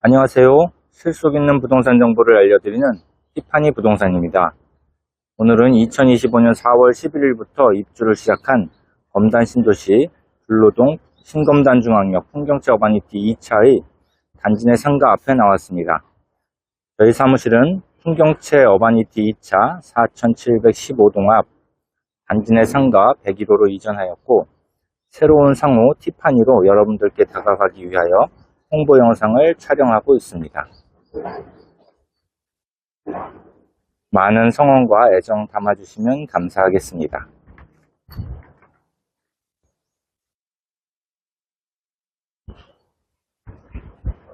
안녕하세요. 실속 있는 부동산 정보를 알려드리는 티파니 부동산입니다. 오늘은 2025년 4월 11일부터 입주를 시작한 검단 신도시 불로동 신검단 중앙역 풍경채 어바니티 2차의 단지 내 상가 앞에 나왔습니다. 저희 사무실은 풍경채 어바니티 2차 4715동 앞 단지 내 상가 101호로 이전하였고 새로운 상호 티파니로 여러분들께 다가가기 위하여 홍보 영상을 촬영하고 있습니다. 많은 성원과 애정 담아주시면 감사하겠습니다.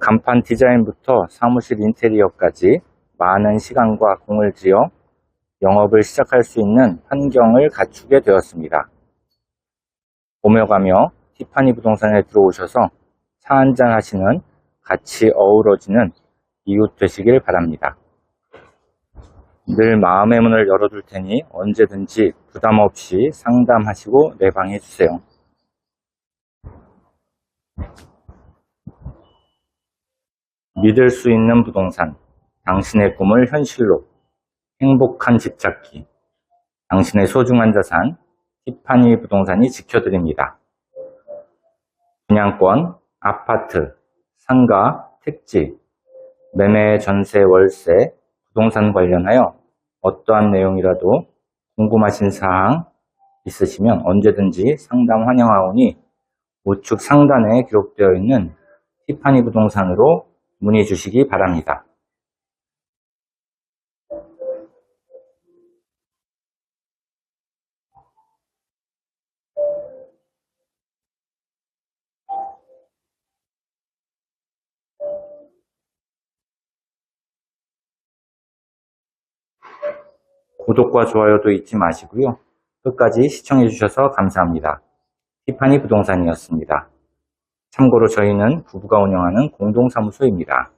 간판 디자인부터 사무실 인테리어까지 많은 시간과 공을 들여 영업을 시작할 수 있는 환경을 갖추게 되었습니다. 오며 가며 티파니 부동산에 들어오셔서 차 한잔 하시는 같이 어우러지는 이웃 되시길 바랍니다. 늘 마음의 문을 열어둘 테니 언제든지 부담 없이 상담하시고 내방해 주세요. 믿을 수 있는 부동산, 당신의 꿈을 현실로, 행복한 집 찾기, 당신의 소중한 자산, 티파니 부동산이 지켜드립니다. 분양권, 아파트, 상가, 택지, 매매, 전세, 월세, 부동산 관련하여 어떠한 내용이라도 궁금하신 사항 있으시면 언제든지 상담 환영하오니 우측 상단에 기록되어 있는 티파니 부동산으로 문의 주시기 바랍니다. 구독과 좋아요도 잊지 마시고요. 끝까지 시청해 주셔서 감사합니다. 티파니 부동산이었습니다. 참고로 저희는 부부가 운영하는 공동사무소입니다.